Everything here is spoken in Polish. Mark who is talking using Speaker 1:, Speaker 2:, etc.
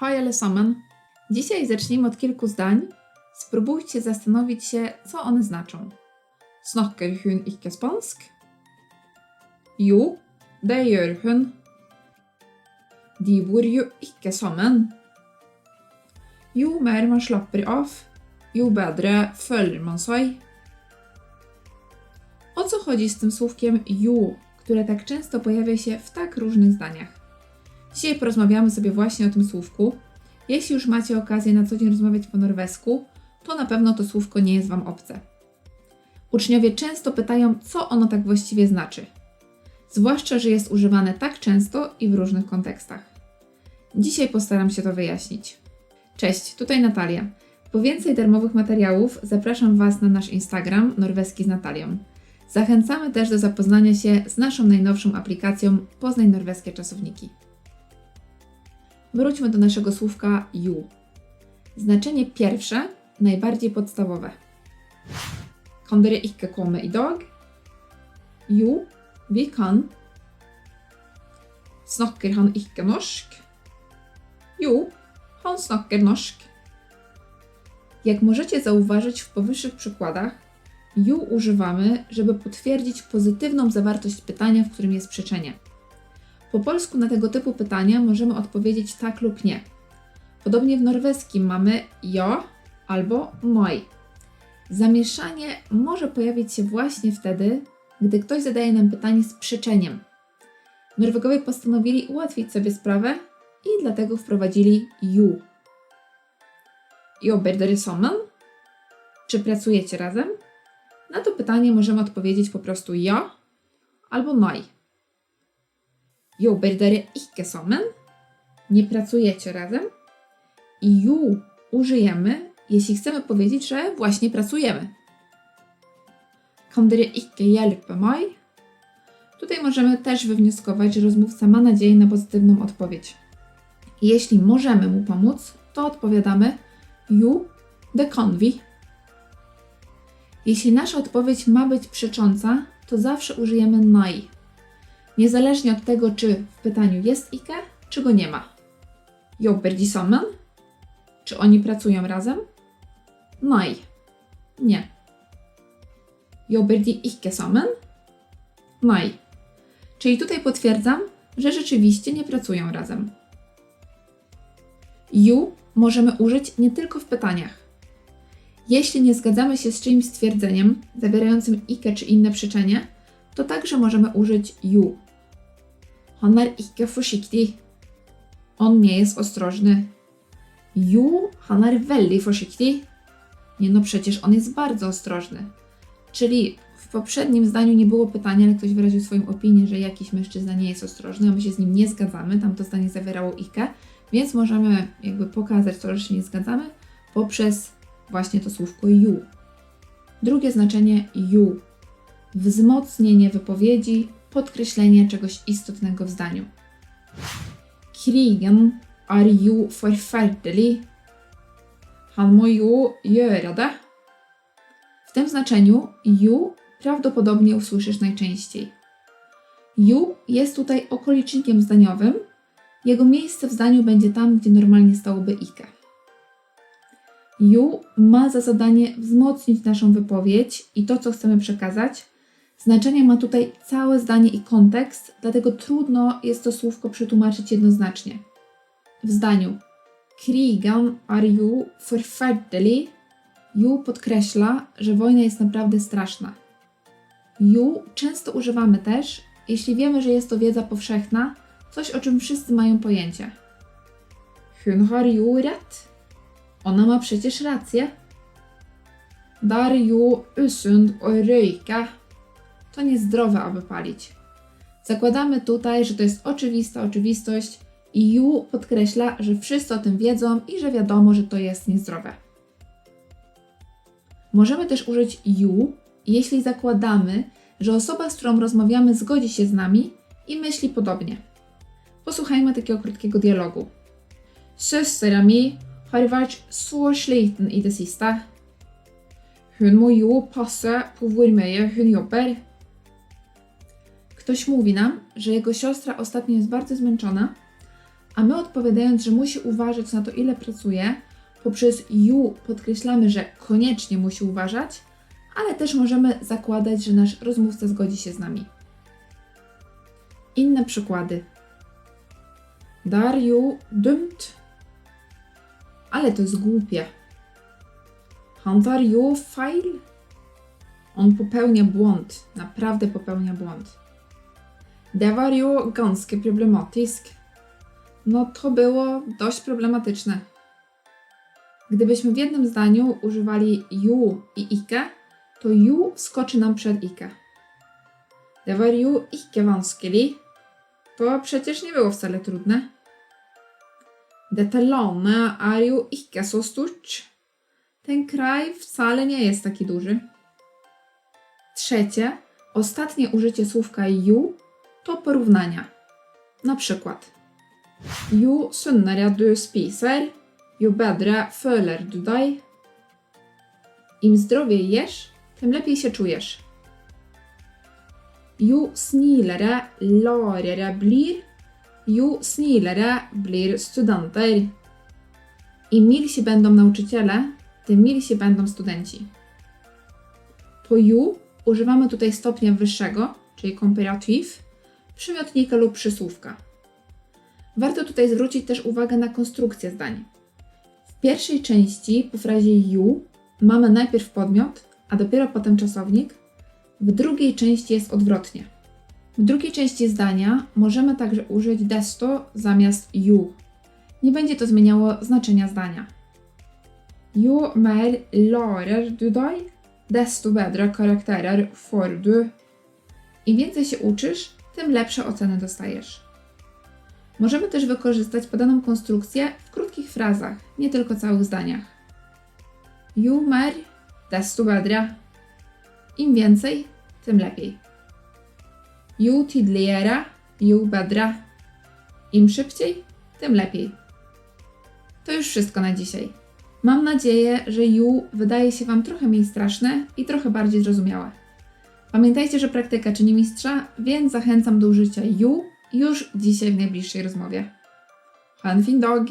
Speaker 1: Hej allesammans! Dzisiaj zacznijmy od kilku zdań. Spróbujcie zastanowić się, co one znaczą. Snakker hun ikke spansk? Jo, det gjør hun. De bor jo ikke sammen. Jo mer man slapper av, jo bedre føler man seg. O co chodzi z tym słówkiem ju, które tak często pojawia się w tak różnych zdaniach? Dzisiaj porozmawiamy sobie właśnie o tym słówku. Jeśli już macie okazję na co dzień rozmawiać po norwesku, to na pewno to słówko nie jest Wam obce. Uczniowie często pytają, co ono tak właściwie znaczy. Zwłaszcza, że jest używane tak często i w różnych kontekstach. Dzisiaj postaram się to wyjaśnić. Cześć, tutaj Natalia. Po więcej darmowych materiałów zapraszam Was na nasz Instagram Norweski z Natalią. Zachęcamy też do zapoznania się z naszą najnowszą aplikacją Poznań Norweskie Czasowniki. Wróćmy do naszego słówka ju. Znaczenie pierwsze, najbardziej podstawowe. Kan dere ikke komme i dag? Jo, vi kan. Snakker han ikke norsk? Jo, han snakker norsk. Jak możecie zauważyć w powyższych przykładach, ju używamy, żeby potwierdzić pozytywną zawartość pytania, w którym jest przeczenie. Po polsku na tego typu pytania możemy odpowiedzieć tak lub nie. Podobnie w norweskim mamy jo albo moi. Zamieszanie może pojawić się właśnie wtedy, gdy ktoś zadaje nam pytanie z przyczeniem. Norwegowie postanowili ułatwić sobie sprawę i dlatego wprowadzili ju. Jobber dere sammen? Czy pracujecie razem? Na to pytanie możemy odpowiedzieć po prostu ja albo noi. Jobber dere ikke sammen? Nie pracujecie razem? I ju użyjemy, jeśli chcemy powiedzieć, że właśnie pracujemy. Kan dere ikke hjelpe? Tutaj możemy też wywnioskować, że rozmówca ma nadzieję na pozytywną odpowiedź. Jeśli możemy mu pomóc, to odpowiadamy ju, det kan vi. Jeśli nasza odpowiedź ma być przecząca, to zawsze użyjemy naj. Niezależnie od tego, czy w pytaniu jest Ike, czy go nie ma. Jobber de sammen? Czy oni pracują razem? Nei. Nie. Jobber de ikke sammen? Nei. Czyli tutaj potwierdzam, że rzeczywiście nie pracują razem. You możemy użyć nie tylko w pytaniach. Jeśli nie zgadzamy się z czyimś stwierdzeniem zawierającym ike czy inne przyczenie, to także możemy użyć you. Han er ikke forsiktig. On nie jest ostrożny. Jo, han er veldig forsiktig. Nie no, przecież on jest bardzo ostrożny. Czyli w poprzednim zdaniu nie było pytania, ale ktoś wyraził swoją opinię, że jakiś mężczyzna nie jest ostrożny, a my się z nim nie zgadzamy. Tam to zdanie zawierało ike, więc możemy jakby pokazać to, że się nie zgadzamy poprzez właśnie to słówko you. Drugie znaczenie you. Wzmocnienie wypowiedzi, podkreślenie czegoś istotnego w zdaniu. Krigen er jo forferdelig. Han må jo gjøre det. W tym znaczeniu you prawdopodobnie usłyszysz najczęściej. You jest tutaj okolicznikiem zdaniowym. Jego miejsce w zdaniu będzie tam, gdzie normalnie stałoby ike. You ma za zadanie wzmocnić naszą wypowiedź i to, co chcemy przekazać. Znaczenie ma tutaj całe zdanie i kontekst, dlatego trudno jest to słówko przetłumaczyć jednoznacznie. W zdaniu Krigan are you forferdelig You podkreśla, że wojna jest naprawdę straszna. You często używamy też, jeśli wiemy, że jest to wiedza powszechna, coś o czym wszyscy mają pojęcie. Hun har jo rett. Ona ma przecież rację. Der jo usund røyke. To niezdrowe, aby palić. Zakładamy tutaj, że to jest oczywista oczywistość i ju podkreśla, że wszyscy o tym wiedzą i że wiadomo, że to jest niezdrowe. Możemy też użyć you, jeśli zakładamy, że osoba, z którą rozmawiamy, zgodzi się z nami i myśli podobnie. Posłuchajmy takiego krótkiego dialogu. Søstera mi har så sliten i det siste. Hun må jo passe på hvor mye hun jobber. Ktoś mówi nam, że jego siostra ostatnio jest bardzo zmęczona, a my odpowiadając, że musi uważać na to, ile pracuje, poprzez you podkreślamy, że koniecznie musi uważać, ale też możemy zakładać, że nasz rozmówca zgodzi się z nami. Inne przykłady. Där ju dumt. Ale to jest głupie. Han tar ju feil. On popełnia błąd. Naprawdę popełnia błąd. Det var ju ganske problematisk. No to było dość problematyczne. Gdybyśmy w jednym zdaniu używali ju i ikke, to ju skoczy nam przed ikke. Det var ju ikke vanskelig. To przecież nie było wcale trudne. Dette landet er jo ikke så stort. Ten kraj wcale nie jest taki duży. Trzecie, ostatnie użycie słówka ju to porównania. Na przykład Jo sunnere du spiser, jo bedre føler du deg. Im zdrowiej jesz, tym lepiej się czujesz. Jo snillere lærere blir, jo snillere blir studenter. Im milsi będą nauczyciele, tym milsi będą studenci. Po ju używamy tutaj stopnia wyższego, czyli komparatyw, przymiotnika lub przysłówka. Warto tutaj zwrócić też uwagę na konstrukcję zdań. W pierwszej części po frazie you mamy najpierw podmiot, a dopiero potem czasownik. W drugiej części jest odwrotnie. W drugiej części zdania możemy także użyć desto zamiast you. Nie będzie to zmieniało znaczenia zdania. Jo mer lærer du desto bedre karakterer får du. Im więcej się uczysz, tym lepsze oceny dostajesz. Możemy też wykorzystać podaną konstrukcję w krótkich frazach, nie tylko całych zdaniach. Ju mer, desto bedre. Im więcej, tym lepiej. Ju tidligere, ju bedre. Im szybciej, tym lepiej. To już wszystko na dzisiaj. Mam nadzieję, że ju wydaje się Wam trochę mniej straszne i trochę bardziej zrozumiałe. Pamiętajcie, że praktyka czyni mistrza, więc zachęcam do użycia you już dzisiaj w najbliższej rozmowie. Ha en fin dag!